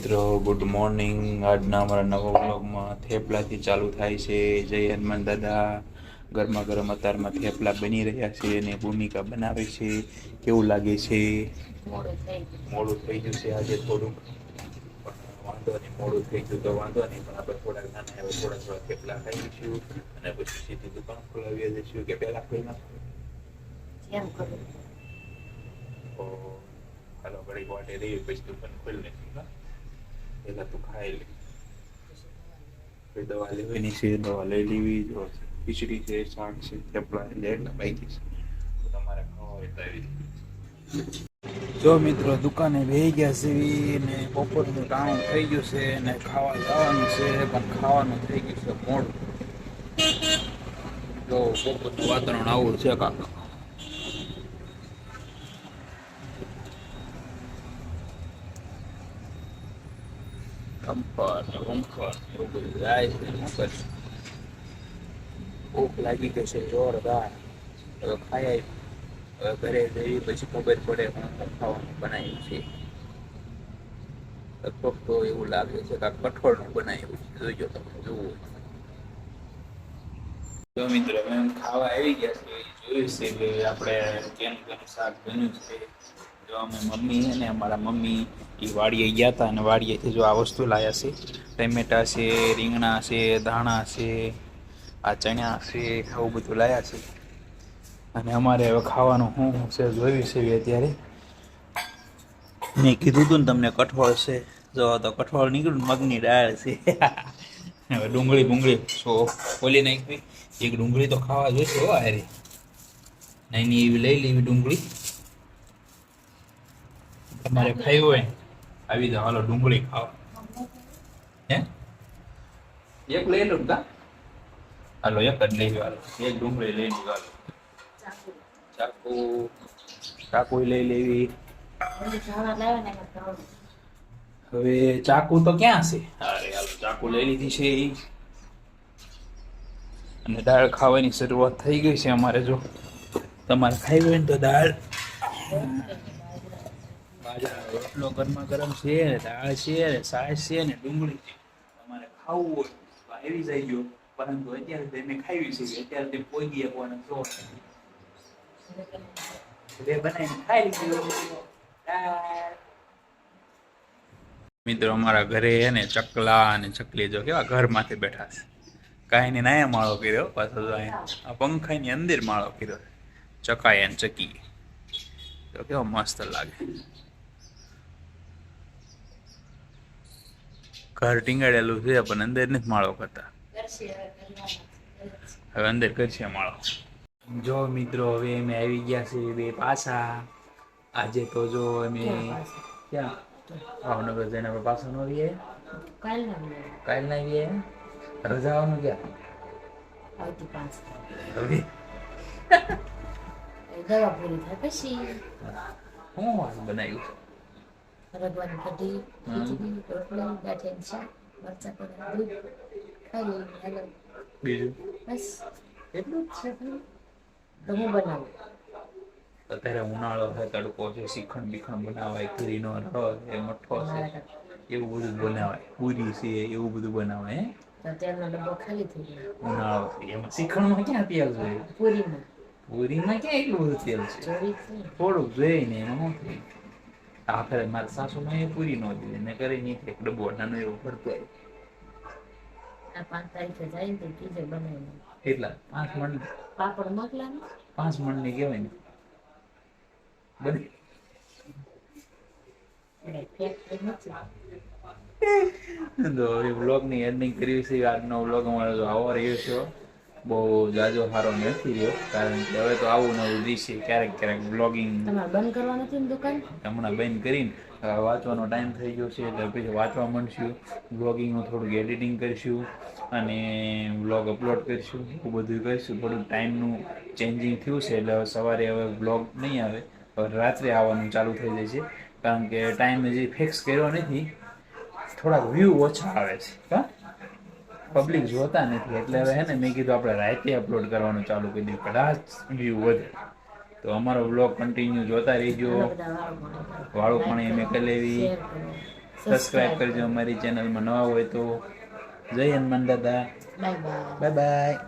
Good morning આજના અમારા નવા બ્લોગમાં થેપલાથી ચાલુ થાય છે. જય હનુમાન દાદા. ગરમા ગરમ અત્યારમાં થેપલા બની રહ્યા છે અને ભૂમિકા બનાવે છે. કેવું લાગે છે? મોડું થઈ ગયું. છે. આજે થોડુંક વાંધો નહીં મોડું થઈ ગયું તો વાંધો નહીં પણ આપણે થોડાક નાના એવા થોડા થોડા થેપલા ખાઈ લઈશું અને પછી સીધી દુકાન ખોલાવી દઈશું. કે પહેલા ખોલી. નાખું હેલો ઘડી વાટે રહી પછી દુકાન ખોલી નાખી હા પહેલા તું ખાઈ લે દવા લેવાની છે દવા લઈ લેવી જો ખીચડી છે શાક છે થેપલા એટલે એટલા બાકી છે. તો તમારે ખાવા હોય તો આવી જો મિત્રો દુકાને બેહી ગયા છે ને બપોરનું ટાણું થઈ ગયું છે ને ખાવા જવાનું છે પણ ખાવાનું થઈ ગયું છે મોડું. જો બપોરનું વાતાવરણ આવું છે કાકા. કમ્ફર્ટ કમ્ફર્ટ એવું બધું જાય છે શું કરશું ભૂખ લાગી ગઈ છે જોરદાર હવે ખાઈ આવી. હવે ઘરે જઈ પછી ખબર પડે હું શું ખાવાનું બનાવ્યું છે લગભગ તો એવું લાગે છે કે આ કઠોળનું બનાવ્યું છે જોઈજો તમે જુઓ જો મિત્રો હવે એમ ખાવા આવી ગયા છે જોયું છે કે આપણે કેમ કેમ શાક બન્યું છે જો અમે મમ્મી અને અમારા મમ્મી એ વાડીએ ગયા હતા અને વાડીએથી જો આ વસ્તુ લાયા છે, ટમેટા છે, રીંગણા છે, ધાણા છે, આ ચણા છે, આવું બધું લાયા છે. અને અમારે હવે ખાવાનું શું છે જોયું છે અત્યારે. મેં કીધું હતું ને તમને કઠોળ છે. જો તો કઠોળ નીકળ્યું મગની દાળ છે. હવે ડુંગળી બુંગળી સો ખોલી નાખવી. એક ડુંગળી તો ખાવા જોઈશે હો હારી. નાની એવી લઈ લેવી ડુંગળી. તમારે ખાવી હોય આવી જાઓ. હાલો ડુંગળી ખાઓ. હે? એક લઈ લો કા? હાલો એક જ લઈ લો હાલો. એક ડુંગળી લઈ લો હાલો. ચાકુ. ચાકુ. ચાકુ લઈ લેવી. હવે ચાકુ તો ક્યાં છે? અરે હાલો ચાકુ લઈ લીધી છે એ અને દાળ ખાવાની શરૂઆત થઈ ગઈ છે અમારે જો. તમારે ખાવી હોય ને તો દાળ. રોટલો ગરમા ગરમ છે ને, દાળ છે ને, છાશ છે ને, ડુંગળી છે. તમારે ખાવું હોય તો આવી ગયો પરંતુ અત્યારે તો મેં ખાવી છે, અત્યારે તે પોગી આપવાના જો બે બનાવીને ખાઈ લીધું. મિત્રો, અમારા ઘરે હે ને, ચકલા અને ચકલી જો કેવા ઘરમાંથી બેઠા છે. કાંઈ નાયા માળો કર્યો, પાછો જો આ પંખાની અંદર માળો કર્યો ચકાય અને ચકી. તો કેવો મસ્ત લાગે. ઘર ટીંગાડેલું છે પણ અંદર નથી માળો કરતા. હવે અંદર કરશે માળો. જો મિત્રો હવે અમે આવી ગયા છે બે પાછા. આજે તો જો અમે ક્યાં ભાવનગર જઈને આપણે પાછા નો આવીએ કાલ ના આવીએ રજા આવવાનું ક્યાં? હવે? દવા પૂરી થાય પછી. હું. બનાવ્યું રગવાની કઢી ખીચડી રોટલી ગાંઠિયાનું શાક મરચા પીણા દૂધ ખાઈ લઈએ હેલો. બીજું? બસ. એટલું જ છે તો હું બનાવું? અત્યારે ઉનાળો છે તડકો છે શ્રીખંડ બીખંડ બનાવાય કેરીનો રસ એ મઠો છે. એવું બધું બનાવાય. પૂરી છે એવું બધું બનાવાય હે? તેલનો ડબ્બો ખાલી થઈ ગયો. ઉનાળો છે. એમાં શ્રીખંડમાં ક્યાં તેલ જોઈએ? પૂરીમાં. પૂરીમાં ક્યાં એટલું બધું તેલ છે? થોડુંક જોઈએ ને એમાં શું આખરે મારા સાસુમાં એ પૂરી ન દીધી. ને કરી નહીં એક ડબ્બો નાનો એવો ભરતો આ પાંચ તારીખે જાય ને તો કીધે બનાવી એટલા પાંચ મણ પાપડ મોકલા ને પાંચ કહેવાય ને. બને. એટલે ફેક્ટરી નથી. તો એ વ્લોગની એન્ડિંગ કરી છે. આજનો વ્લોગ અમારો જો આવો રહ્યો છે. બહુ જાજો સારો નથી રહ્યો કારણ કે હવે તો આવું નવું દિશે ક્યારેક ક્યારેક બ્લોગિંગ તમારે બંધ કરવાનું છે દુકાન? હમણાં બંધ કરીને વાંચવાનો ટાઈમ થઈ ગયો છે એટલે પછી વાંચવા માંડશું બ્લોગિંગનું થોડુંક એડિટિંગ કરીશું અને બ્લોગ અપલોડ કરીશું એવું બધું કરીશું. થોડુંક ટાઈમનું ચેન્જિંગ થયું છે એટલે હવે સવારે હવે બ્લોગ નહીં આવે હવે રાત્રે આવવાનું ચાલુ થઈ જાય છે કારણ કે ટાઈમ હજી ફિક્સ કર્યો નથી થોડાક વ્યૂ ઓછા આવે છે હા? પબ્લિક જોતા નથી. એટલે હવે હે ને મેં કીધું આપણે રાતે અપલોડ કરવાનું ચાલુ કરી દીધું કદાચ વ્યૂ વધે. તો અમારો બ્લોગ કન્ટિન્યુ જોતા રહીજો. વાળો પણ એમ કરી લેવી. સબસ્ક્રાઇબ કરજો અમારી ચેનલમાં નવા હોય તો. જય હનુમાન દાદા. Bye bye